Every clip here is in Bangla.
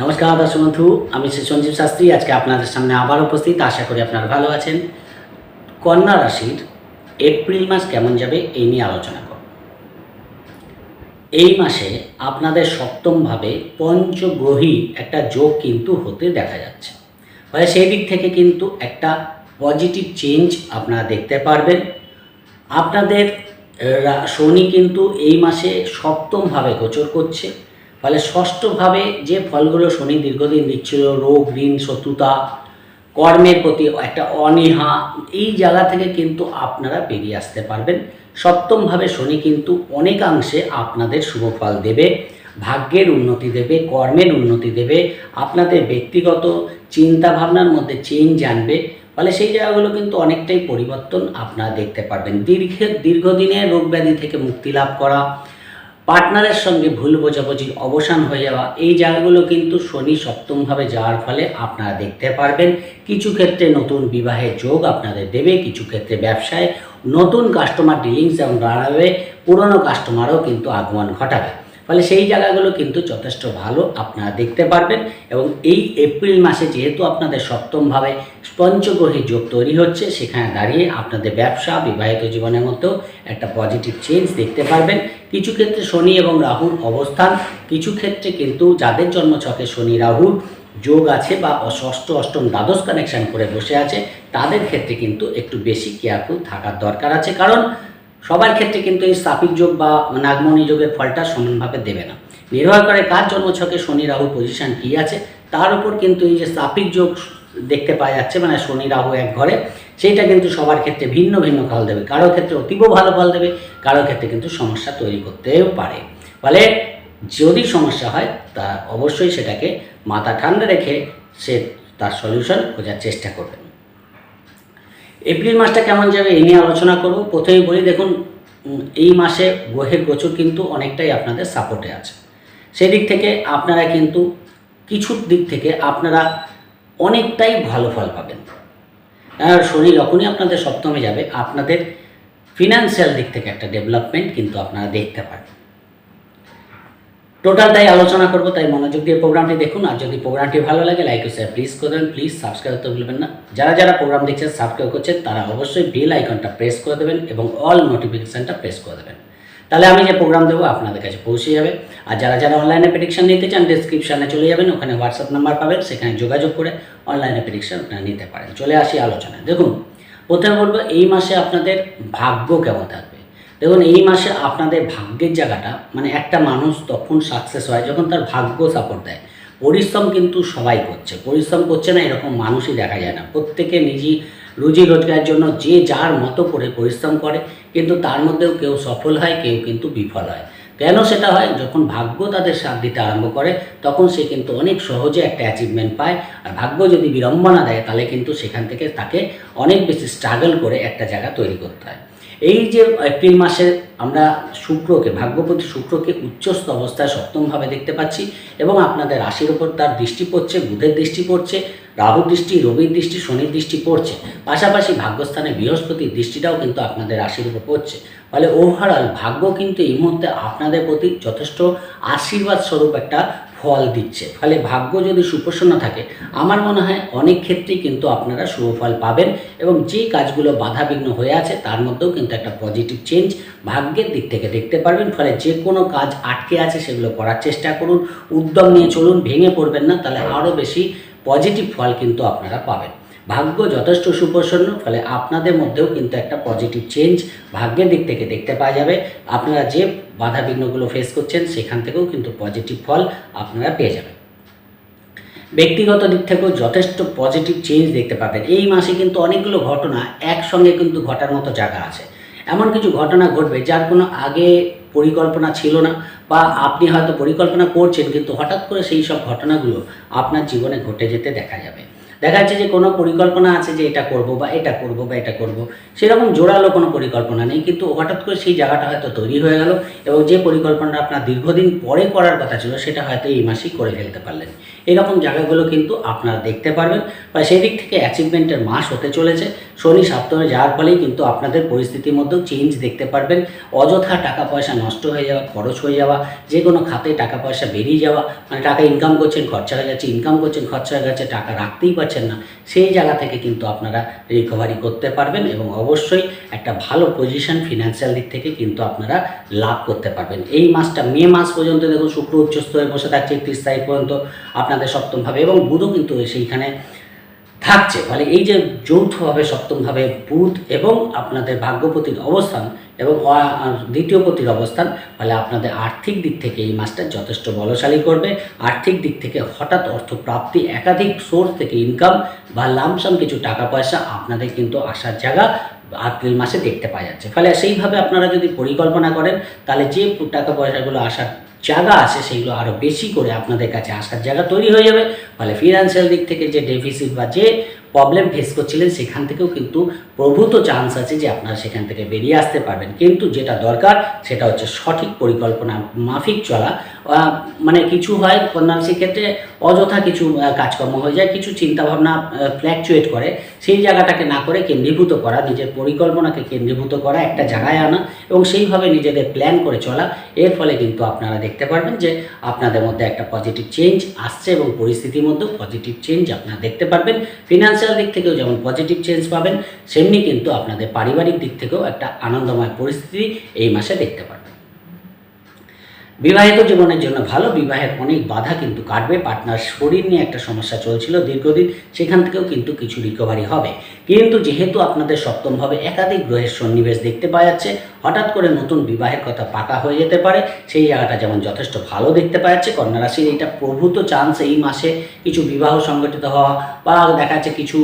নমস্কার দর্শক বন্ধু আমি শ্রী সঞ্জীব শাস্ত্রী। আজকে আপনাদের সামনে আবার উপস্থিত। আশা করি আপনারা ভালো আছেন। কন্যা রাশির এপ্রিল মাস কেমন যাবে এই নিয়ে আলোচনা করব। এই মাসে আপনাদের সপ্তমভাবে পঞ্চগ্রহী একটা যোগ কিন্তু হতে দেখা যাচ্ছে। ফলে সেই দিক থেকে কিন্তু একটা পজিটিভ চেঞ্জ আপনারা দেখতে পারবেন। আপনাদের শনি কিন্তু এই মাসে সপ্তমভাবে গোচর করছে। ফলে ষষ্ঠভাবে যে ফলগুলো শনি দীর্ঘদিন দিচ্ছিল, রোগ, ঋণ, শত্রুতা, কর্মের প্রতি একটা অনীহা, এই জায়গা থেকে কিন্তু আপনারা বেরিয়ে আসতে পারবেন। সপ্তমভাবে শনি কিন্তু অনেকাংশে আপনাদের শুভ ফল দেবে, ভাগ্যের উন্নতি দেবে, কর্মের উন্নতি দেবে, আপনাদের ব্যক্তিগত চিন্তা ভাবনার মধ্যে চেঞ্জ আনবে, ফলে সেই জায়গাগুলো কিন্তু অনেকটাই পরিবর্তন আপনারা দেখতে পারবেন। দীর্ঘ, দীর্ঘদিনের রোগ ব্যাধি থেকে মুক্তি লাভ করা পার্টনারের সঙ্গে ভুল বোঝাবুঝির অবসান হয়ে যাওয়া, এই জায়গাগুলো কিন্তু শনি সপ্তমভাবে যাওয়ার ফলে আপনারা দেখতে পারবেন। কিছু ক্ষেত্রে নতুন বিবাহে যোগ আপনাদের দেবে, কিছু ক্ষেত্রে ব্যবসায় নতুন কাস্টমার ডিলিংস যেমন দাঁড়াবে পুরনো কাস্টমারও কিন্তু আগমন ঘটাবে। ফলে সেই জায়গাগুলো কিন্তু যথেষ্ট ভালো, আপনারা দেখতে পারবেন। এবং এই এপ্রিল মাসে যেহেতু আপনাদের সপ্তমভাবে পঞ্চগ্রহী যোগ তৈরি হচ্ছে, সেখানে দাঁড়িয়ে আপনাদের ব্যবসা, বিবাহিত জীবনের মধ্যেও একটা পজিটিভ চেঞ্জ দেখতে পারবেন। কিছু ক্ষেত্রে শনি এবং রাহুর অবস্থান, কিছু ক্ষেত্রে কিন্তু যাদের জন্মছকে শনি রাহুর যোগ আছে বা ষষ্ঠ, অষ্টম দ্বাদশ কানেকশন করে বসে আছে, তাদের ক্ষেত্রে কিন্তু একটু বেশি কেয়ারফুল থাকার দরকার আছে। কারণ সবার ক্ষেত্রে কিন্তু এই স্থাপিক যোগ বা নাগমণি যোগের ফলটা সমানভাবে দেবে না। নির্ভর করে কার জন্মছকে শনি রাহু পজিশন কী আছে, তার উপর কিন্তু এই যে স্থাপিক যোগ দেখতে পাওয়া যাচ্ছে মানে শনি রাহু এক ঘরে, সেইটা কিন্তু সবার ক্ষেত্রে ভিন্ন ভিন্ন ফল দেবে। কারও ক্ষেত্রে অতীব ভালো ফল দেবে, কারও ক্ষেত্রে কিন্তু সমস্যা তৈরি করতেও পারে। ফলে যদি সমস্যা হয়, তা অবশ্যই সেটাকে মাথা ঠান্ডা রেখে সে তার সলিউশন খোঁজার চেষ্টা করবেন এপ্রিল মাসটা কেমন যাবে এই নিয়ে আলোচনা করব। প্রথমেই বলি, দেখুন এই মাসে গ্রহের গোচর কিন্তু অনেকটাই আপনাদের সাপোর্টে আছে। সেদিক থেকে আপনারা কিন্তু কিছুর দিক থেকে আপনারা অনেকটাই ভালো ফল পাবেন। আর শনি যখনই আপনাদের সপ্তমে যাবে, আপনাদের ফিনান্সিয়াল দিক থেকে একটা ডেভেলপমেন্ট কিন্তু আপনারা দেখতে পারেন টোটাল তাই আলোচনা করব, তাই মনোযোগ দিয়ে প্রোগ্রামটি দেখুন। আর যদি প্রোগ্রামটি ভালো লাগে লাইক শেয়ার প্লিজ করে দেবেন। প্লিজ সাবস্ক্রাইব করতে ভুলবেন না। যারা যারা প্রোগ্রাম দেখছেন সাবস্ক্রাইব করছেন, তারা অবশ্যই বেল আইকনটা প্রেস করে দেবেন এবং অল নোটিফিকেশানটা প্রেস করে দেবেন। তাহলে আমি যে প্রোগ্রাম দেবো, আপনাদের কাছে পৌঁছে যাবে। আর যারা যারা অনলাইনে প্রেডিকশন নিতে চান ডিসক্রিপশানে চলে যাবেন, ওখানে হোয়াটসঅ্যাপ নাম্বার পাবেন, সেখানে যোগাযোগ করে অনলাইনে প্রেডিকশন নিতে পারেন। চলে আসি আলোচনায়। দেখুন, প্রথমে বলব, এই মাসে আপনাদের ভাগ্য কেমন থাকবে? দেখুন, এই মাসে আপনাদের ভাগ্যের জায়গাটা মানে একটা মানুষ তখন সাকসেস হয় যখন তার ভাগ্য সাপোর্ট দেয়। পরিশ্রম কিন্তু সবাই করছে। পরিশ্রম করছে না, এরকম মানুষই দেখা যায় না। প্রত্যেকে নিজে রুজি রোজগারের জন্য যে যার মতো করে পরিশ্রম করে, কিন্তু তার মধ্যেও কেউ সফল হয়, কেউ কিন্তু বিফল হয়। কেন সেটা হয়? যখন ভাগ্য তাদের সাথ দিতে আরম্ভ করে, তখন সে কিন্তু অনেক সহজে একটা অ্যাচিভমেন্ট পায়। আর ভাগ্য যদি বিড়ম্বনা দেয়, তাহলে কিন্তু সেখান থেকে তাকে অনেক বেশি স্ট্রাগল করে একটা জায়গা তৈরি করতে হয়। এই যে এপ্রিল মাসে আমরা শুক্রকে, ভাগ্যপতি শুক্রকে উচ্চস্থ অবস্থায় সপ্তমভাবে দেখতে পাচ্ছি এবং আপনাদের রাশির ওপর তার দৃষ্টি পড়ছে, বুধের দৃষ্টি পড়ছে, রাহুর দৃষ্টি, রবির দৃষ্টি, শনির দৃষ্টি পড়ছে। পাশাপাশি ভাগ্যস্থানে বৃহস্পতির দৃষ্টিটাও কিন্তু আপনাদের রাশির উপর পড়ছে। ফলে ওভারঅল ভাগ্য কিন্তু এই মুহূর্তে আপনাদের প্রতি যথেষ্ট আশীর্বাদ স্বরূপ একটা ফল দিচ্ছে। ফলে ভাগ্য যদি সুপ্রসন্ন থাকে, আমার মনে হয় অনেক ক্ষেত্রেই কিন্তু আপনারা শুভ ফল পাবেন এবং যে কাজগুলো বাধাবিঘ্ন হয়ে আছে, তার মধ্যেও কিন্তু একটা পজিটিভ চেঞ্জ ভাগ্যের দিক থেকে দেখতে পারবেন। ফলে যে কোনো কাজ আটকে আছে, সেগুলো করার চেষ্টা করুন। উদ্যম নিয়ে চলুন, ভেঙে পড়বেন না, তাহলে আরও বেশি পজিটিভ ফল কিন্তু আপনারা পাবেন। ভাগ্য যথেষ্ট সুপ্রসন্ন, ফলে আপনাদের মধ্যেও কিন্তু একটা পজিটিভ চেঞ্জ ভাগ্যের দিক থেকে দেখতে পাওয়া যাবে। আপনারা যে বাধা বিঘ্নগুলো ফেস করছেন, সেখান থেকেও কিন্তু পজিটিভ ফল আপনারা পেয়ে যাবেন। ব্যক্তিগত দিক থেকেও যথেষ্ট পজিটিভ চেঞ্জ দেখতে পাবেন। এই মাসে কিন্তু অনেকগুলো ঘটনা একসঙ্গে কিন্তু ঘটার মতো জায়গা আছে। এমন কিছু ঘটনা ঘটবে যার কোনো আগে পরিকল্পনা ছিল না, বা আপনি হয়তো পরিকল্পনা করছেন, কিন্তু হঠাৎ করে সেই সব ঘটনাগুলো আপনার জীবনে ঘটে যেতে দেখা যাবে। দেখা যাচ্ছে যে কোনো পরিকল্পনা আছে যে এটা করব বা এটা করব বা এটা করব। সেরকম জোরালো কোনো পরিকল্পনা নেই, কিন্তু হঠাৎ করে সেই জায়গাটা হয়তো তৈরি হয়ে গেল এবং যে পরিকল্পনাটা আপনার দীর্ঘদিন পরে করার কথা ছিল সেটা হয়তো এই মাসেই করে ফেলতে পারলেন। এরকম জায়গাগুলো কিন্তু আপনারা দেখতে পারবেন বা সেই দিক থেকে অ্যাচিভমেন্টের মাস হতে চলেছে। শনি সপ্তমে যাওয়ার ফলেই কিন্তু আপনাদের পরিস্থিতির মধ্যেও চেঞ্জ দেখতে পারবেন। অযথা টাকা পয়সা নষ্ট হয়ে যাওয়া, খরচ হয়ে যাওয়া, যে কোনো খাতে টাকা পয়সা বেরিয়ে যাওয়া মানে টাকা ইনকাম করছেন, খরচা হয়ে যাচ্ছে ইনকাম করছেন, খরচা হয়ে যাচ্ছে, টাকা রাখতেই পারছেন না, সেই জায়গা থেকে কিন্তু আপনারা রিকভারি করতে পারবেন এবং অবশ্যই একটা ভালো পজিশন ফিনান্সিয়াল দিক থেকে কিন্তু আপনারা লাভ করতে পারবেন। এই মাসটা মে মাস পর্যন্ত দেখুন, শুক্র উচ্চস্থ হয়ে বসে থাকছে, একত্রিশ তারিখ পর্যন্ত আপনাদের সপ্তমভাবে এবং বুধও কিন্তু সেইখানে থাকছে। ফলে এই যে যৌথভাবে, সপ্তমভাবে বুধ এবং আপনাদের ভাগ্যপতির অবস্থান এবং দ্বিতীয় পতির অবস্থান ফলে আপনাদের আর্থিক দিক থেকে এই মাসটা যথেষ্ট বলশালী করবে। আর্থিক দিক থেকে হঠাৎ অর্থ প্রাপ্তি একাধিক সোর্স থেকে ইনকাম বা লামসাম কিছু টাকা পয়সা আপনাদের কিন্তু আসার জায়গা এপ্রিল মাসে দেখতে পাওয়া যাচ্ছে। ফলে সেইভাবে আপনারা যদি পরিকল্পনা করেন, তাহলে যে টাকা পয়সাগুলো আসার জায়গা আছে, সেগুলো আরও বেশি করে আপনাদের কাছে আসার জায়গা তৈরি হয়ে যাবে। ফলে ফিনান্সিয়াল দিক থেকে যে ডেফিসিট বা যে প্রবলেম ফেস করছিলেন, সেখান থেকেও কিন্তু প্রভূত চান্স আছে যে আপনারা সেখান থেকে বেরিয়ে আসতে পারবেন। কিন্তু যেটা দরকার, সেটা হচ্ছে সঠিক পরিকল্পনা, মাফিক চলা। মানে কিছু হয় কন্যা ক্ষেত্রে অযথা কিছু কাজকর্ম হয়ে যায়, কিছু চিন্তাভাবনা ফ্ল্যাকচুয়েট করে। সেই জায়গাটাকে না করে কেন্দ্রীভূত করা, নিজের পরিকল্পনাকে কেন্দ্রীভূত করা একটা জায়গায় আনা এবং সেইভাবে নিজেদের প্ল্যান করে চলা। এর ফলে কিন্তু আপনারা দেখতে পারবেন যে আপনাদের মধ্যে একটা পজিটিভ চেঞ্জ আসছে এবং পরিস্থিতির মধ্যেও পজিটিভ চেঞ্জ আপনারা দেখতে পারবেন। ফিনান্সিয়াল দিক থেকেও যেমন পজিটিভ চেঞ্জ পাবেন সেমনি কিন্তু আপনাদের পারিবারিক দিক থেকেও একটা আনন্দময় পরিস্থিতি এই মাসে দেখতে পারবেন। বিবাহিত জীবনের জন্য ভালো, বিবাহের অনেক বাধা কিন্তু কাটবে। পার্টনার শরীর নিয়ে একটা সমস্যা চলছিল দীর্ঘদিন, সেখান থেকেও কিন্তু কিছু রিকভারি হবে। কিন্তু যেহেতু আপনাদের সপ্তমভাবে একাধিক গ্রহের সন্নিবেশ দেখতে পাওয়া যাচ্ছে, হঠাৎ করে নতুন বিবাহের কথা পাকা হয়ে যেতে পারে, সেই জায়গাটা যেমন যথেষ্ট ভালো দেখতে পাওয়া যাচ্ছে, কন্যা রাশির এটা প্রভূত চান্স এই মাসে কিছু বিবাহ সংগঠিত হওয়া বা দেখা যাচ্ছে কিছু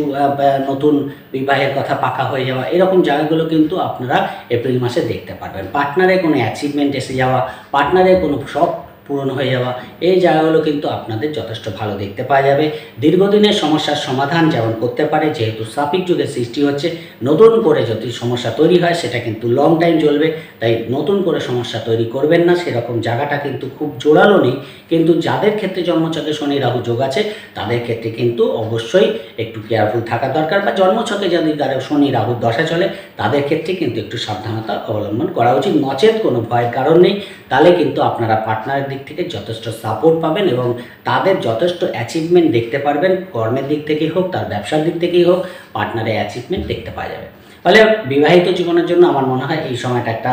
নতুন বিবাহের কথা পাকা হয়ে যাওয়া, এরকম জায়গাগুলো কিন্তু আপনারা এপ্রিল মাসে দেখতে পারবেন। পার্টনারে কোনো অ্যাচিভমেন্ট এসে যাওয়া পার্টনারে কোনো শখ পূরণ হয়ে যাওয়া। এই জায়গাগুলো কিন্তু আপনাদের যথেষ্ট ভালো দেখতে পাওয়া যাবে। দীর্ঘদিনের সমস্যার সমাধান যেমন করতে পারে, যেহেতু সাপিক যুগের সৃষ্টি হচ্ছে, নতুন করে যদি সমস্যা তৈরি হয়, সেটা কিন্তু লং টাইম চলবে। তাই নতুন করে সমস্যা তৈরি করবেন না, সেরকম জায়গাটা কিন্তু খুব জোরালো নেই। কিন্তু যাদের ক্ষেত্রে জন্মছকে শনি রাহু যোগ আছে, তাদের ক্ষেত্রে কিন্তু অবশ্যই একটু কেয়ারফুল থাকা দরকার বা জন্মছকে যদি তারা শনি রাহুর দশা চলে, তাদের ক্ষেত্রে কিন্তু একটু সাবধানতা অবলম্বন করা উচিত। নচেত কোনো ভয়ের কারণ নেই। তাহলে কিন্তু আপনারা পার্টনারের দিক থেকে যথেষ্ট সাপোর্ট পাবেন এবং তাদের যথেষ্ট অ্যাচিভমেন্ট দেখতে পারবেন। কর্মের দিক থেকেই হোক, তার ব্যবসার দিক থেকেই হোক পার্টনারের অ্যাচিভমেন্ট দেখতে পাওয়া যাবে। ফলে বিবাহিত জীবনের জন্য আমার মনে হয় এই সময়টা একটা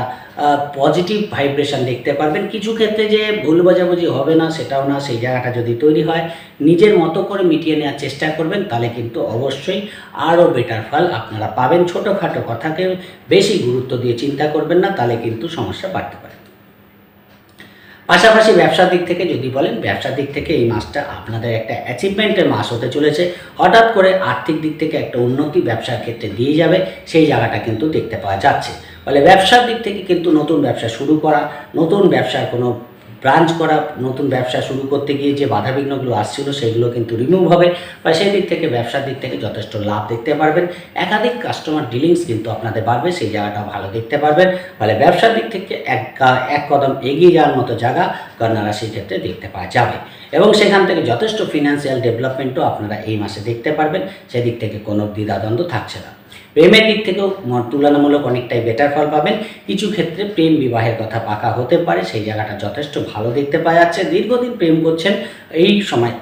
পজিটিভ ভাইব্রেশন দেখতে পারবেন। কিছু ক্ষেত্রে যে ভুল বোঝাবুঝি হবে না, সেটাও না, সেই জায়গাটা যদি তৈরি হয়, নিজের মতো করে মিটিয়ে নেওয়ার চেষ্টা করবেন, তাহলে কিন্তু অবশ্যই আরও বেটার ফল আপনারা পাবেন। ছোটোখাটো কথাকে বেশি গুরুত্ব দিয়ে চিন্তা করবেন না, তাহলে কিন্তু সমস্যা বাড়তে পারে। পাশাপাশি ব্যবসার দিক থেকে যদি বলেন, ব্যবসার দিক থেকে এই মাসটা আপনাদের একটা অ্যাচিভমেন্টের মাস হতে চলেছে। হঠাৎ করে আর্থিক দিক থেকে একটা উন্নতি ব্যবসার ক্ষেত্রে দিয়ে যাবে, সেই জায়গাটা কিন্তু দেখতে পাওয়া যাচ্ছে। ফলে ব্যবসার দিক থেকে কিন্তু নতুন ব্যবসা শুরু করা, নতুন ব্যবসার কোনো ব্রাঞ্চ করা, নতুন ব্যবসা শুরু করতে গিয়ে যে বাধাবিঘ্নগুলো আসছিল সেগুলো কিন্তু রিমুভ হবে। বা সেই দিক থেকে, ব্যবসার দিক থেকে যথেষ্ট লাভ দেখতে পারবেন। একাধিক কাস্টমার ডিলিংস কিন্তু আপনাদের বাড়বে, সেই জায়গাটা ভালো দেখতে পারবেন। ফলে ব্যবসার দিক থেকে এক এক কদম এগিয়ে যাওয়ার মতো জায়গা কন্যা রাশির ক্ষেত্রে দেখতে পাওয়া যাবে। এবং সেখান থেকে যথেষ্ট ফিনান্সিয়াল ডেভেলপমেন্টও আপনারা এই মাসে দেখতে পারবেন। সেদিক থেকে কোনো দ্বিধাদ্বন্দ্ব থাকছে না। প্রেমের দিক থেকেও তুলনামূলক অনেকটাই বেটার ফল পাবেন। কিছু ক্ষেত্রে প্রেম বিবাহের কথা পাকা হতে পারে, সেই জায়গাটা যথেষ্ট ভালো দেখতে পাওয়া যাচ্ছে। দীর্ঘদিন প্রেম করছেন, এই সময়,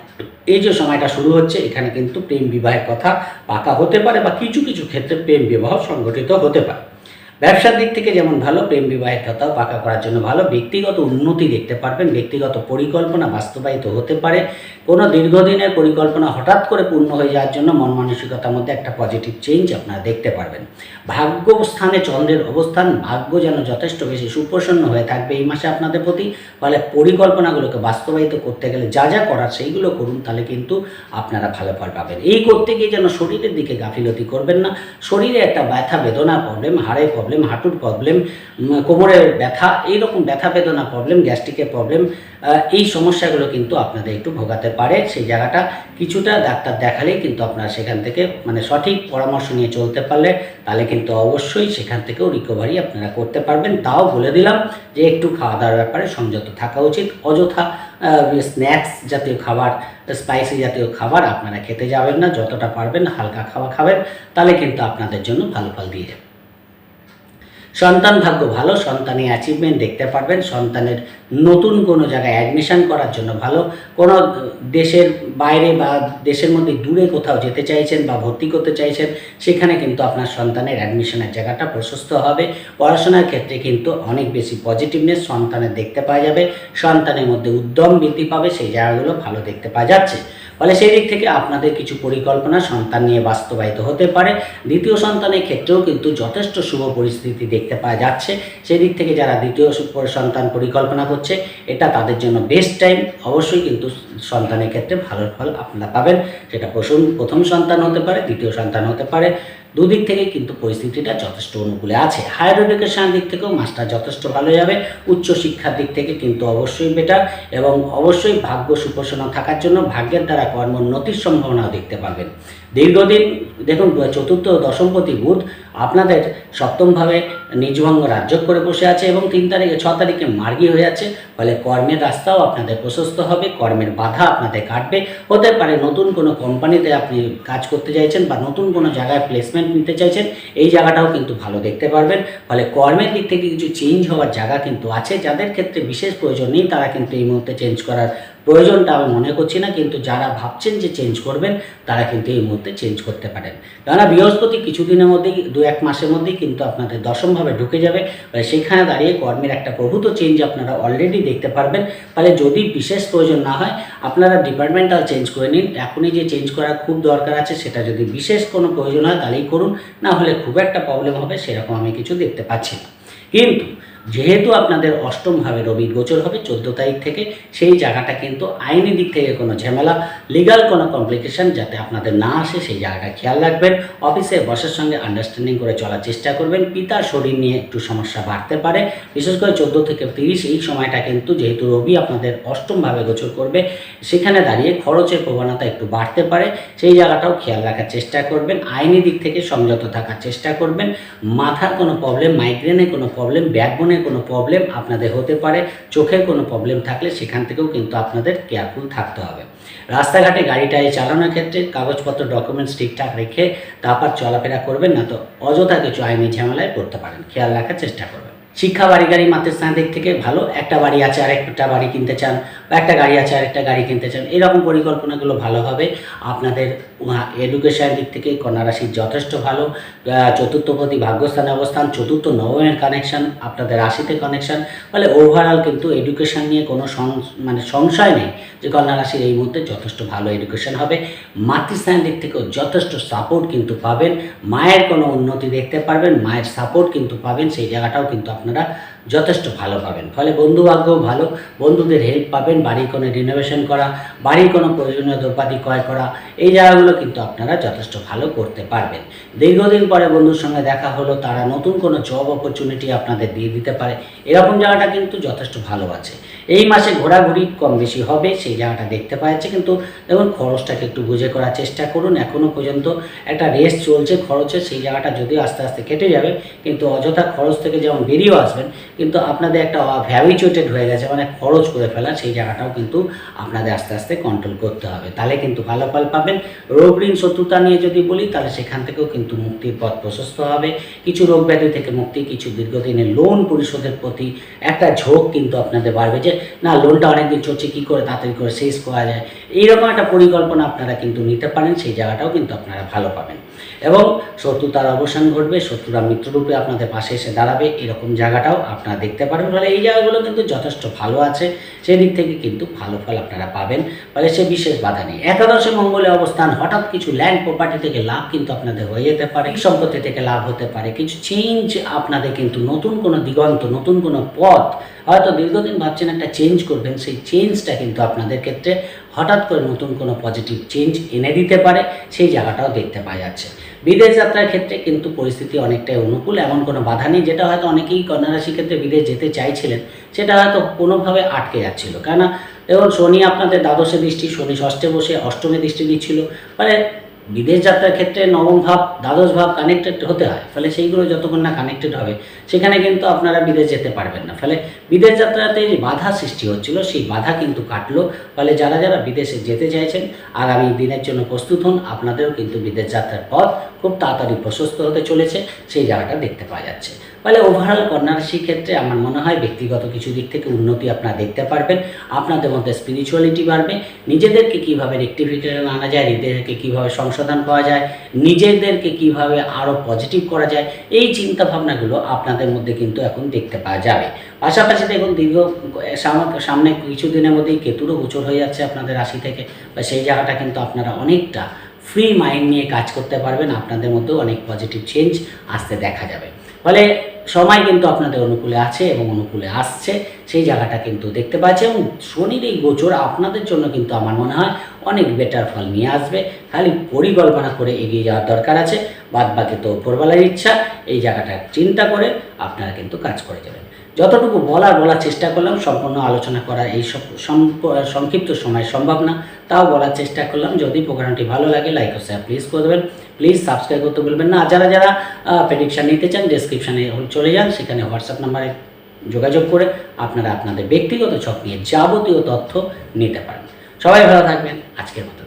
এই যে সময়টা শুরু হচ্ছে, এখানে কিন্তু প্রেম বিবাহের কথা পাকা হতে পারে বা কিছু কিছু ক্ষেত্রে প্রেম বিবাহ সংগঠিত হতে পারে। ব্যবসার দিক থেকে যেমন ভালো, প্রেম বিবাহের কথাও পাকা করার জন্য ভালো। ব্যক্তিগত উন্নতি দেখতে পারবেন, ব্যক্তিগত পরিকল্পনা বাস্তবায়িত হতে পারে। কোনো দীর্ঘদিনের পরিকল্পনা হঠাৎ করে পূর্ণ হয়ে যাওয়ার জন্য মন মানসিকতার মধ্যে একটা পজিটিভ চেঞ্জ আপনারা দেখতে পারবেন। ভাগ্য স্থানে চন্দ্রের অবস্থান, ভাগ্য যেন যথেষ্ট বেশি সুপ্রসন্ন হয়ে থাকবে এই মাসে আপনাদের প্রতি। ফলে পরিকল্পনাগুলোকে বাস্তবায়িত করতে গেলে যা যা করার সেইগুলো করুন, তাহলে কিন্তু আপনারা ভালো ফল পাবেন। এই করতে গিয়ে যেন শরীরের দিকে গাফিলতি করবেন না। শরীরে একটা ব্যথা, বেদনা প্রবলেম হাড়ে প্রবলেম হাঁটুর প্রবলেম কোমরের ব্যথা, এইরকম ব্যথা বেদনা প্রবলেম গ্যাস্ট্রিকের প্রবলেম এই সমস্যাগুলো কিন্তু আপনাদের একটু ভোগাতে পারে। সেই জায়গাটা কিছুটা ডাক্তার দেখালেই কিন্তু আপনারা সেখান থেকে মানে সঠিক পরামর্শ নিয়ে চলতে পারলে তাহলে কিন্তু অবশ্যই সেখান থেকেও রিকভারি আপনারা করতে পারবেন। তাও বলে দিলাম যে একটু খাওয়া দাওয়ার ব্যাপারে সংযত থাকা উচিত। অযথা স্ন্যাক্স জাতীয় খাবার স্পাইসি জাতীয় খাবার আপনারা খেতে যাবেন না। যতটা পারবেন হালকা খাওয়া খাবেন, তাহলে কিন্তু আপনাদের জন্য ভালো ফল দিয়ে যাবে সন্তান ভাগ্য ভালো, সন্তানের অ্যাচিভমেন্ট দেখতে পারবেন, সন্তানের নতুন কোনো জায়গায় অ্যাডমিশন করার জন্য ভালো। কোনো দেশের বাইরে বা দেশের মধ্যে দূরে কোথাও যেতে চাইছেন বা ভর্তি করতে চাইছেন, সেখানে কিন্তু আপনার সন্তানের অ্যাডমিশনের জায়গাটা প্রশস্ত হবে। পড়াশোনার ক্ষেত্রে কিন্তু অনেক বেশি পজিটিভনেস সন্তানের দেখতে পাওয়া যাবে। সন্তানের মধ্যে উদ্যম বৃদ্ধি পাবে, সেই জায়গাগুলো ভালো দেখতে পাওয়া যাচ্ছে। ফলে সেই দিক থেকে আপনাদের কিছু পরিকল্পনা সন্তান নিয়ে বাস্তবায়িত হতে পারে। দ্বিতীয় সন্তানের ক্ষেত্রেও কিন্তু যথেষ্ট শুভ পরিস্থিতি দেখতে পাওয়া যাচ্ছে। সেই দিক থেকে যারা দ্বিতীয় সন্তান পরিকল্পনা করছে, এটা তাদের জন্য বেস্ট টাইম অবশ্যই কিন্তু সন্তানের ক্ষেত্রে ভালো ফল আপনারা পাবেন। সেটা প্রথম প্রথম সন্তান হতে পারে, দ্বিতীয় সন্তান হতে পারে। দুদিক থেকে কিন্তু পরিস্থিতিটা যথেষ্ট অনুকূলে আছে। হায়ার এডুকেশনের দিক থেকেও মাস্টার যথেষ্ট ভালো যাবে। উচ্চ শিক্ষার দিক থেকে কিন্তু অবশ্যই বেটার এবং অবশ্যই ভাগ্য সুপোষণা থাকার জন্য ভাগ্যের দ্বারা কর্মোন্নতির সম্ভাবনা দেখতে পাবেন দীর্ঘদিন, দেখুন, চতুর্থ দশমপতি বুধ আপনাদের সপ্তমভাবে নিজভঙ্গ রাজ্য করে বসে আছে এবং তিন তারিখে, ছ তারিখে মার্গী হয়ে আছে। ফলে কর্মের রাস্তাও আপনাদের প্রশস্ত হবে, কর্মের বাধা আপনাদের কাটবে। হতে পারে নতুন কোনো কোম্পানিতে আপনি কাজ করতে চাইছেন বা নতুন কোনো জায়গায় প্লেসমেন্ট নিতে চাইছেন, এই জায়গাটাও কিন্তু ভালো দেখতে পারবেন। ফলে কর্মের দিক থেকে কিছু চেঞ্জ হওয়ার জায়গা কিন্তু আছে, যাদের ক্ষেত্রে বিশেষ প্রয়োজন নেই, তারা কিন্তু এই মুহূর্তে চেঞ্জ করার প্রয়োজনটা আমি মনে করছি না। কিন্তু যারা ভাবছেন যে চেঞ্জ করবেন, তারা কিন্তু এই মুহূর্তে চেঞ্জ করতে পারেন। কেননা বৃহস্পতি কিছুদিনের মধ্যেই, দু এক মাসের মধ্যেই কিন্তু আপনাদের দশমভাবে ঢুকে যাবে। সেখানে দাঁড়িয়ে কর্মের একটা প্রভূত চেঞ্জ আপনারা অলরেডি দেখতে পারবেন। ফলে যদি বিশেষ প্রয়োজন না হয়, আপনারা ডিপার্টমেন্টাল চেঞ্জ করে নিন। এখনই যে চেঞ্জ করার খুব দরকার আছে, সেটা যদি বিশেষ কোনো প্রয়োজন হয়, তাহলেই করুন। না হলে খুব একটা প্রবলেম হবে, সেরকম আমি কিছু দেখতে পাচ্ছি না। কিন্তু যেহেতু আপনাদের অষ্টমভাবে রবি গোচর হবে, চোদ্দ তারিখ থেকে সেই জায়গাটা কিন্তু আইনি দিক থেকে কোনো ঝামেলা লিগাল কোনো কমপ্লিকেশন যাতে আপনাদের না আসে, সেই জায়গাটা খেয়াল রাখবেন। অফিসে বসের সঙ্গে আন্ডারস্ট্যান্ডিং করে চলার চেষ্টা করবেন। পিতার শরীর নিয়ে একটু সমস্যা বাড়তে পারে। বিশেষ করে চোদ্দ থেকে তিরিশ এই সময়টা কিন্তু যেহেতু রবি আপনাদের অষ্টমভাবে গোচর করবে, সেখানে দাঁড়িয়ে খরচের প্রবণতা একটু বাড়তে পারে। সেই জায়গাটাও খেয়াল রাখার চেষ্টা করবেন। আইনি দিক থেকে সংযত থাকার চেষ্টা করবেন। মাথার কোনো প্রবলেম মাইগ্রেনে কোনো প্রবলেম ব্যাকবোনের কোনো প্রবলেম আপনাদের হতে পারে, চোখের কোনো প্রবলেম থাকলে সেখান থেকেও কিন্তু আপনাদের কেয়ারফুল থাকতে হবে। রাস্তাঘাটে গাড়িটাই চালানোর ক্ষেত্রে কাগজপত্র ডকুমেন্টস ঠিকঠাক রেখে তারপর চলাফেরা করবেন না তো অযথা কিছু আইনি ঝামেলায় পড়তে পারেন। খেয়াল রাখার চেষ্টা করবেন। শিক্ষা বাড়ি, গাড়ি মাতৃস্থানের দিক থেকে ভালো, একটা বাড়ি আছে আর একটা বাড়ি কিনতে চান একটা গাড়ি আছে, আরেকটা গাড়ি কিনতে চান। এরকম পরিকল্পনাগুলো ভালো হবে। আপনাদের এডুকেশন দিক থেকে কন্যা রাশির যথেষ্ট ভালো। চতুর্থপতি ভাগ্যস্থানে অবস্থান, চতুর্থ নবমের কানেকশন আপনাদের রাশিতে কানেকশন ফলে ওভারঅল কিন্তু এডুকেশন নিয়ে কোনো মানে সংশয় নেই যে কন্যা রাশির এই মুহূর্তে যথেষ্ট ভালো এডুকেশন হবে। মাতৃস্থানের দিক থেকেও যথেষ্ট সাপোর্ট কিন্তু পাবেন। মায়ের কোনো উন্নতি দেখতে পারবেন, মায়ের সাপোর্ট কিন্তু পাবেন। সেই জায়গাটাও কিন্তু আপনারা যথেষ্ট ভালো পাবেন। ফলে বন্ধুভাগ্যও ভালো। বন্ধুদের হেল্প পাবেন, বাড়ির কোনো রিনোভেশন করা, বাড়ির কোনো প্রয়োজনীয় দ্রব্যাদি ক্রয় করা, এই জায়গাগুলো কিন্তু আপনারা যথেষ্ট ভালো করতে পারবেন। দীর্ঘদিন পরে বন্ধুর সঙ্গে দেখা হলো, তারা নতুন কোনো জব অপরচুনিটি আপনাদের দিয়ে দিতে পারে। এরকম জায়গাটা কিন্তু যথেষ্ট ভালো আছে। এই মাসে ঘোরাঘুরি কম বেশি হবে, সেই জায়গাটা দেখতে পাওয়া যাচ্ছে কিন্তু দেখুন, খরচটাকে একটু বুঝে করার চেষ্টা করুন। এখনও পর্যন্ত একটা রেস চলছে খরচে, সেই জায়গাটা যদিও আস্তে আস্তে কেটে যাবে, কিন্তু অযথা খরচ থেকে যেমন বেরিয়েও আসবেন কিন্তু আপনাদের একটা ভ্যাবিচুয়েটেড হয়ে গেছে মানে খরচ করে ফেলা, সেই জায়গাটাও কিন্তু আপনাদের আস্তে আস্তে কন্ট্রোল করতে হবে। তাহলে কিন্তু ভালো ফল পাবেন। রোগ ঋণ শত্রুতা নিয়ে যদি বলি, তাহলে সেখান থেকেও কিন্তু মুক্তির পথ প্রশস্ত হবে। কিছু রোগ ব্যাধি থেকে মুক্তি, কিছু দীর্ঘদিনের লোন পরিশোধের প্রতি একটা ঝোঁক কিন্তু আপনাদের বাড়বে যে, না লোনটা অনেকদিন চলছে, কী করে তাড়াতাড়ি করে শেষ করা যায়? এইরকম একটা পরিকল্পনা আপনারা কিন্তু নিতে পারেন, সেই জায়গাটাও কিন্তু আপনারা ভালো পাবেন। এবং শত্রুতার অবসান ঘটবে, শত্রুরা মিত্ররূপে আপনাদের পাশে এসে দাঁড়াবে, এরকম জায়গাটাও আপনারা দেখতে পারেন। ফলে এই জায়গাগুলো কিন্তু যথেষ্ট ভালো আছে সেই দিক থেকে কিন্তু ভালো ফল আপনারা পাবেন। ফলে সে বিশেষ বাধা নেই। একাদশে মঙ্গলে অবস্থান, হঠাৎ কিছু ল্যান্ড প্রপার্টি থেকে লাভ কিন্তু আপনাদের হয়ে যেতে পারে, সম্পত্তি থেকে লাভ হতে পারে, কিছু চেঞ্জ আপনাদের কিন্তু নতুন কোনো দিগন্ত, নতুন কোনো পথ, হয়তো দীর্ঘদিন ভাবছেন একটা চেঞ্জ করবেন, সেই চেঞ্জটা কিন্তু আপনাদের ক্ষেত্রে হঠাৎ করে নতুন কোনো পজিটিভ চেঞ্জ এনে দিতে পারে, সেই জায়গাটাও দেখতে পাওয়া যাচ্ছে। বিদেশ যাত্রার ক্ষেত্রে কিন্তু পরিস্থিতি অনেকটাই অনুকূল, এমন কোনো বাধা নেই, যেটা হয়তো অনেকেই কন্যা রাশির ক্ষেত্রে বিদেশ যেতে চাইছিলেন, সেটা হয়তো কোনোভাবে আটকে যাচ্ছিল। কেননা এবং শনি আপনাদের দ্বাদশে দৃষ্টি, শনি ষষ্ঠে বসে অষ্টমে দৃষ্টি দিচ্ছিল মানে বিদেশ যাত্রার ক্ষেত্রে নবম ভাব, দ্বাদশ ভাব কানেক্টেড হতে হয়। ফলে সেইগুলো যতক্ষণ না কানেক্টেড হবে, সেখানে কিন্তু আপনারা বিদেশ যেতে পারবেন না। ফলে বিদেশ যাত্রাতে যে বাধা সৃষ্টি হচ্ছিল, সেই বাধা কিন্তু কাটলো। ফলে যারা যারা বিদেশে যেতে চাইছেন, আগামী দিনের জন্য প্রস্তুত হন। আপনাদেরও কিন্তু বিদেশ যাত্রার পথ খুব তাড়াতাড়ি প্রশস্ত হতে চলেছে। সেই জায়গাটা দেখতে পাওয়া যাচ্ছে। ফলে ওভারঅল কন্যা ক্ষেত্রে আমার মনে হয় ব্যক্তিগত কিছু দিক থেকে উন্নতি আপনারা দেখতে পারবেন। আপনাদের মধ্যে স্পিরিচুয়ালিটি বাড়বে। নিজেদেরকে কীভাবে রেক্টিফিকেশন আনা যায়, নিজেদেরকে কীভাবে সংশোধন করা যায়, নিজেদেরকে কীভাবে আরও পজিটিভ করা যায়, এই চিন্তা ভাবনাগুলো আপনাদের মধ্যে কিন্তু এখন দেখতে পাওয়া যাবে। পাশাপাশি দেখুন, দীর্ঘ সাম- সামনে কিছুদিনের মধ্যেই কেতুরও গোচর হয়ে যাচ্ছে আপনাদের রাশি থেকে। বা সেই জায়গাটা কিন্তু আপনারা অনেকটা ফ্রি মাইন্ড নিয়ে কাজ করতে পারবেন। আপনাদের মধ্যেও অনেক পজিটিভ চেঞ্জ আসতে দেখা যাবে। ফলে সময় কিন্তু আপনাদের অনুকূলে আছে এবং অনুকূলে আসছে। সেই জায়গাটা কিন্তু দেখতে পাচ্ছে এবং শনির এই গোচর আপনাদের জন্য কিন্তু আমার মনে হয় অনেক বেটার ফল নিয়ে আসবে। খালি পরিকল্পনা করে এগিয়ে যাওয়ার দরকার আছে। বাদ বাকি তো উপরবেলার ইচ্ছা। এই জায়গাটা চিন্তা করে আপনারা কিন্তু কাজ করে যাবেন। যতটুকু বলার বলার চেষ্টা করলাম, সম্পূর্ণ আলোচনা করা এই সব সংক্ষিপ্ত সময় সম্ভব না, তাও বলার চেষ্টা করলাম। যদি প্রোগ্রামটি ভালো লাগে, লাইক ও শেয়ার প্লিজ করে দেবেন। প্লিজ সাবস্ক্রাইব করতে বলবেন না। যারা যারা প্রেডিকশান নিতে চান ডেসক্রিপশানে চলে যান, সেখানে হোয়াটসঅ্যাপ নাম্বারে যোগাযোগ করে আপনারা আপনাদের ব্যক্তিগত ছক নিয়ে যাবতীয় তথ্য নিতে পারেন। সবাই ভালো থাকবেন। আজকের মতো